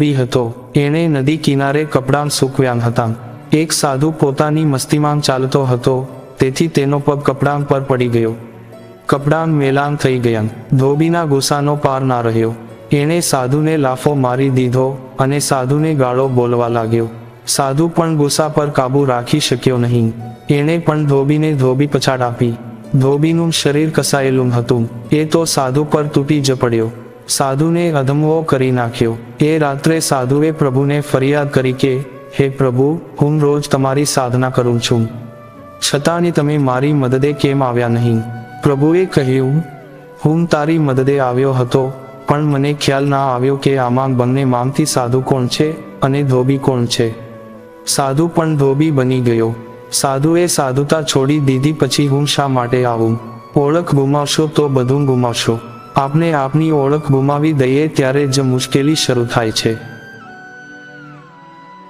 ધોબી હતો. એણે નદી કિનારે કપડાં સૂકવ્યા હતા. એક સાધુ પોતાની મસ્તીમાં ચાલતો હતો. તેથી તેનો પગ કપડાં પર પડી ગયો. કપડાં મેલાન થઈ ગયા. ધોબીના ગુસ્સાનો પાર ના રહ્યો. એણે સાધુને લાફો મારી દીધો અને સાધુને ગાળો બોલવા લાગ્યો. સાધુ પણ ગુસ્સા પર કાબુ રાખી શક્યો નહીં. એણે પણ ધોબીને ધોબી પછાડ આપી. ધોબીનું શરીર કસાયેલું હતું. એ તો સાધુ પર તૂટી જ પડ્યો. સાધુને અધમવો કરી નાખ્યો. એ રાત્રે સાધુએ પ્રભુને ફરિયાદ કરી કે, હે પ્રભુ, હું રોજ તમારી સાધના કરું છું. છતાંની તમે મારી મદદે કેમ આવ્યા નહીં? પ્રભુએ કહ્યું, હું તારી મદદે આવ્યો હતો, પણ મને ખ્યાલ ના આવ્યો કે આમાં બંને માંગતી સાધુ કોણ છે અને ધોબી કોણ છે. સાધુ પણ ધોબી બની ગયો. સાધુએ સાધુતા છોડી દીધી, પછી હું શા માટે આવું? ઓળખ ગુમાવશો તો બધું ગુમાવશો. આપણે આપની ઓળખ ગુમાવી દઈએ ત્યારે જ મુશ્કેલી શરૂ થાય છે.